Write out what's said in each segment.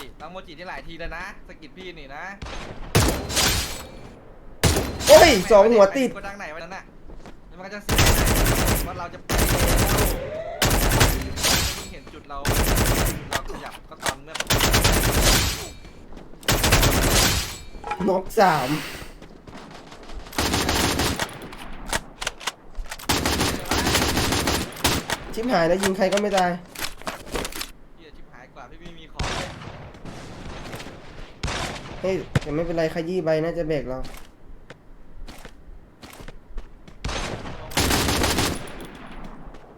จิน้องโมจินี่หลายทีแล้วนะสะกิดพี่นี่นะโอ้ยสองหัวติดกดดังไหนวะนั่นน่ะแล้วมันก็จะเสียว่าเราจะไปแล้วมึงเห็นจุดเราเราขยับก็ตอนเมื่อ น็อกสามชิบหายแล้วยิงใครก็ไม่ตาย พี่ชิบหายกว่าพี่ไม่มีของเลย เฮ้ยแต่ไม่เป็นไรขยี้ใบน่าจะเบรกเรา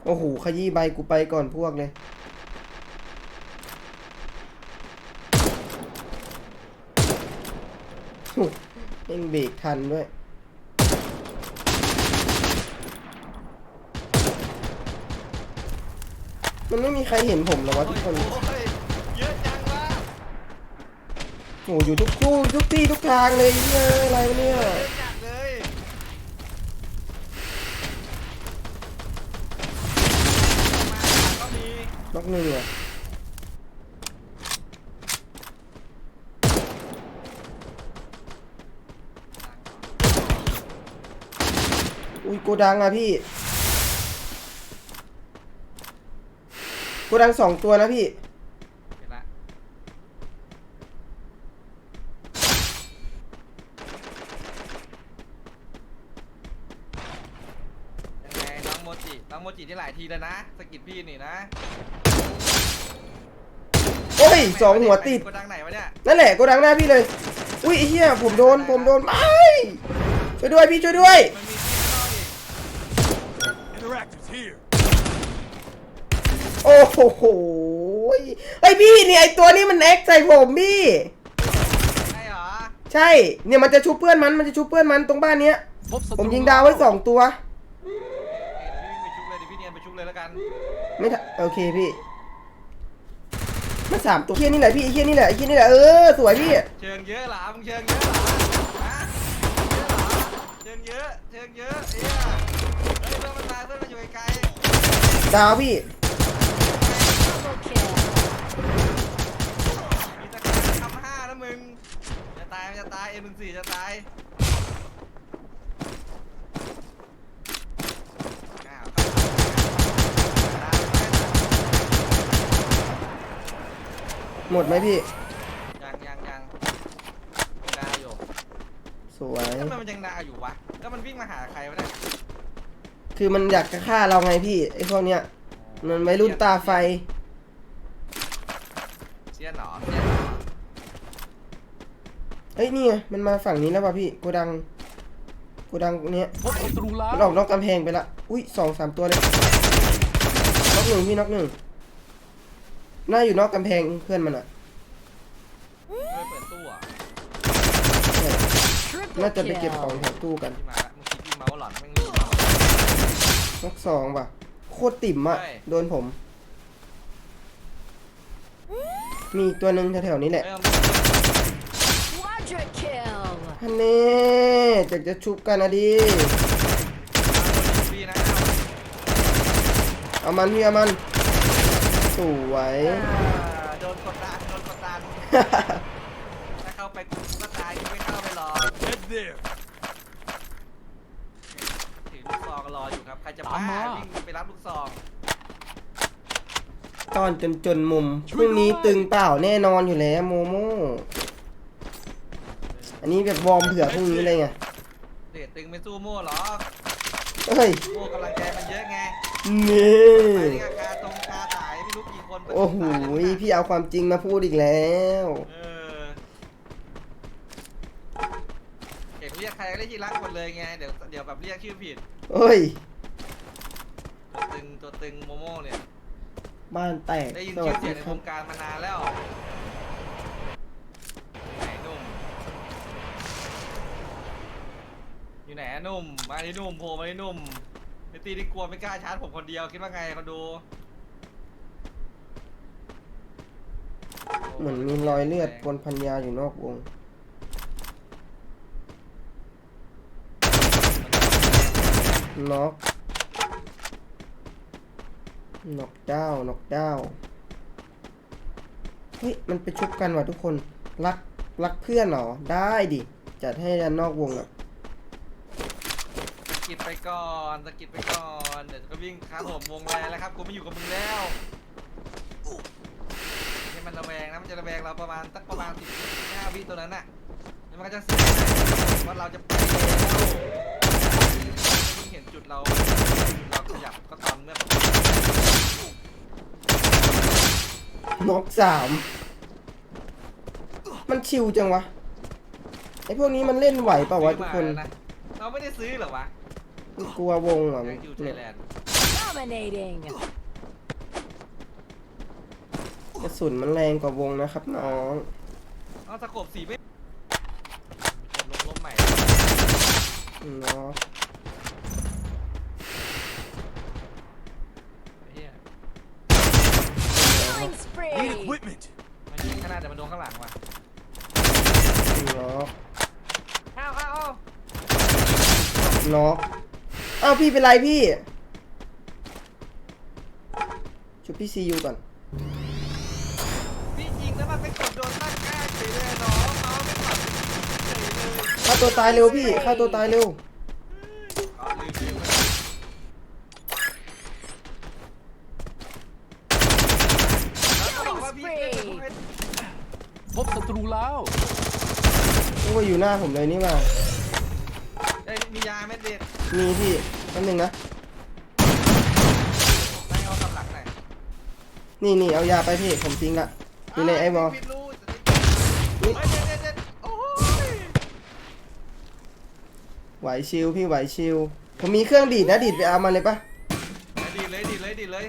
โอ้โหขยี้ใบกูไปก่อนพวกเลย เอ็งเบรกทันด้วยมันไม่มีใครเห็นผมหรอวะทุกคน โอ้อยู่ทุกคู่ทุกที่ทุกทางเลยเฮ้ยอะไรวะเนี่ยเยอะจัดเลยมาก็มีน็อกหนึ่งอะอุ้ยโกดังอะพี่โกดังสองตัวนะพี่ เห็นละยังไงน้องโม จิน้องโมจินี่หลายทีแล้วนะสะกิดพี่นี่นะโอ้ยสองหัวติดกดดังไหนวะเนี่ยนั่นแหละโกดังหน้าพี่เลย อุ้ยไอ้เหี้ยผมโดน ผมโดนไม่ช่วยด้วยพี่ช่วยด้วย มันมีที่ข้างนอกอีก Interactive's here. โอ้โหไอยพี่เนี่ยไอตัวนี้มันแอคใส่ผมพี่ ใช่เหรอใช่ เนี่ยมันจะชุบเพื่อนมัน มันจะชุบเพื่อนมันตรงบ้านเนี้ยพบศัตรูผมยิงดาวไว้สองตัว เอ้ยพี่วิ่งไปชุบเลยดิพี่ เนียนไปชุบเลยแล้วกันไม่ทันโอเคพี่มันสามตัวเฮียนี่แหละพี่ไอ้เฮียนี่แหละไอ้เฮียนี่แหละเออสวยพี่เชิงเยอะเหรอมึงเชิงเยอะเหรอฮะเชิงเยอะเชิงเยอะเอ้ยเฮ้ยเพื่อนมันตายเพื่อนมันอยู่ไกลดาวพี่ ๆมีตะการทำห้าแล้วมึงจะตายมันจะตายเอ็มหนึ่งสี่จะตายอ้าว หมดไหมพี่ ยังยังยังยังนาอยู่สวย ทำไมมันยังนาอยู่วะ แล้วมันวิ่งมาหาใครวะเนี่ยคือมันอยากจะฆ่าเราไงพี่ไอ้พวกเนี้ย มันไว้รุ่นตาไฟ เสียนเหรอเสียนเหรอเอ้ยนี่ไงมันมาฝั่งนี้แล้วป่ะพี่โกดังโกดังเนี้ยพบศัตรูแล้มันวออกนอกกำแพงไปละ อุ้ยสองสามตัวเลยน็อกหนึ่งพี่น็อกหนึ่ง น่าอยู่นอกกำแพงเพื่อนมันอะไม่เปิดตู้อะน่าจะไปเก็บของแถวตู้กันที่มาละมึงคิดที่เมาส์หลอนแม่งรีบมาน็อกสองป่ะ โคตรติ่มอะใช่โดนผม มีอีกตัวหนึ่งแถวๆนี้แหละเอ้ย Quadra kill! ฮันเน่จะจะชุบกันนะดิฟรีนะเอามันพี่เอามัน สวยอ่าโดนกดดันโดนกดดันถ้าเข้าไปกูก็ตายกูไม่เข้าไปหรอก Head there. ถือลูกซองรออยู่ครับใครจะบ้าตามมาวิ่งไปรับลูกซองตอนจนจนมุมพรุ่งนี้ตึงเปล่าแน่นอนอยู่แล้วโมโมอันนี้แบบวอร์มเผื่อพรุ่งนี้เลยไงเดทตึงไม่สู้โม่หรอกเฮ้ยโม่กำลังใจมันเยอะไงนี่ไปนี่ก็คาตรงคาสาย ไม่รู้กี่คนโอ้โหพี่เอาความจริงมาพูดอีกแล้ว เออเก็บเรียกใครก็ได้ที่รักหมดเลยไง เดี๋ยวเดี๋ยวแบบเรียกชื่อผิดเฮ้ย ตัวตึงตัวตึงโมโม่เนี่ย บ้านแตกได้ยินสชื่วัอสเสีดียงในควรับงการมานานแล้วอยู่ไหนนุ่ม อยู่ไหนอะนุ่ม มาที่นุ่มโผล่มาที่นุ่มไอตีที่กลัวไม่กล้าชาร์จผมคนเดียวคิดว่าไงเขาดู เหมือนมีรอยเลือดบนพันยาอยู่นอกวง น็อกน็อกดาวน็อกดาวเฮ้ย มันไปชุบกันว่ะทุกคน รัก รักเพื่อนเหรอ ได้ดิ จัดให้ดันนอกวงอะสกิดไปก่อนสกิดไปก่อน เดี๋ยวจะวิ่งข้ามผมวงแรงแล้วครับ กูไม่อยู่กับมึงแล้ว มันระแวงนะมันจะระแวงเราประมาณสักประมาณสิบห้าวิตัวนั้นน่ะแล้วมันก็จะเสียว่าเราจะไปแล้วยิ่งเห็นจุดเราจุดเราขยับก็ตอนเมื่อน็อกสามมันชิวจังวะไอพวกนี้มันเล่นไหวเปล่าวะทุกคน ซื้อมานะเราไม่ได้ซื้อเหรอวะกลัววงอะยังอยู่ไทเนี่ยยแลนด์ Dominating. กระสุนมันแรงกว่าวงนะครับน้อง เอาตะกบสีไม่ลงลมใหม่ เนาะเฮีย Killing Need spree. equipment. มันยิงข้างหน้าแต่มันโดนข้างหลังว่ะเนาะอ้าวอ้าวอ้าวเนาะอ้าวพี่เป็นไรพี่ชุบพี่ซียูก่อนพี่ยิง แล้วมันไปกดโดนตั้งกล้าเฉยเลยน้องเอาไม่ปัดเฉยเลยฆ่าตัวตายเร็วพี่ฆ่าตัวตายเร็วอ๋อลืมลืมแล้วก็บอกว่าพี่เล่นกับพวกไอ้พบศัตรูแล้วนึกว่าอยู่หน้าผมเลยนี่มาเอ้ยมียาเม็ดเด็ดมีพี่แป๊บนึงนะให้เอากำลังหน่อยนี่นี่เอายาไปพี่ผมทิ้งละ อยู่ในไอ้บอลพี่รู้จะได้นี่เฮ้ยเด็ดเด็ดเด็ดโอ้ยไหวชิลพี่ไหวชิลผมมีเครื่องดีดนะดีดไปเอามาเลยปะดีเลยดีเลยดีเลย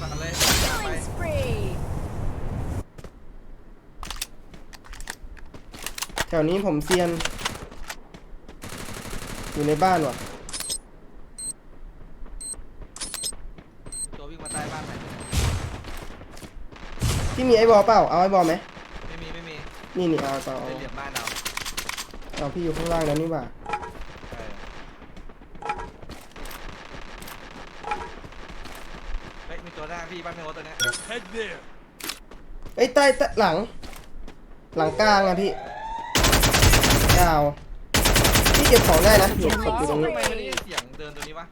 ปัดเลยไป Killing spree. แถวนี้ผมเซียน อยู่ในบ้านว่ะ ตัววิ่งมาใต้บ้านไหน พี่มีไอ้บอลเปล่า เอาไอ้บอลไหมไม่มีไม่มีนี่นี่เอาต่อเอาเลยเหลี่ยมบ้านเราเอาพี่อยู่ข้างล่างแล้วนี่หว่าเออเฮ้ยมีตัวหน้าพี่บ้านพี่โอ๊ตตัวเนี้ย Head there. เอ้ยใต้ใต้หลัง หลังกลางอะพี่ดาวพี่เก็บของได้นะเก็บศพอยู่ตรงทำนี้ไมไม่ได้ยินเสียงเดินตัวนี้วะ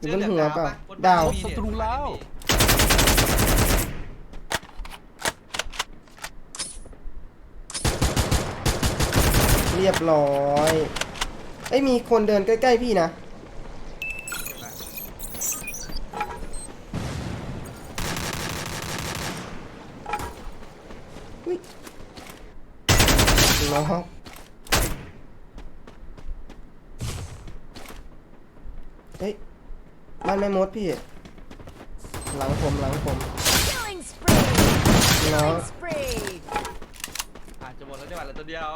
อยู่บนหัวเปล่าบนดาวมีเนี่ยศัตรูแล้ว รียบร้อยเอ้ยมีคนเดินใกล้ๆพี่นะ อุ้ยน้องเฮ้ยบ้านแม่มดพี่ หลังผมหลังผม Killing spree. น้อง Killing spree. อาจจะหมดแล้วจังหวะเหลือตัวเดียว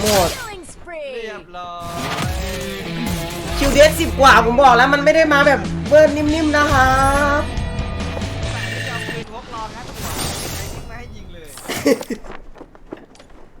หมด Killing เรีย spree. บร้อยคิวเดสสิบกว่าผมบอกแล้วมันไม่ได้มาแบบเบิร์นนิ่มๆนะครับแต่ที่จะเอาปืนพกรองัดหัวไอ้ทิ้งมาให้ยิงเลย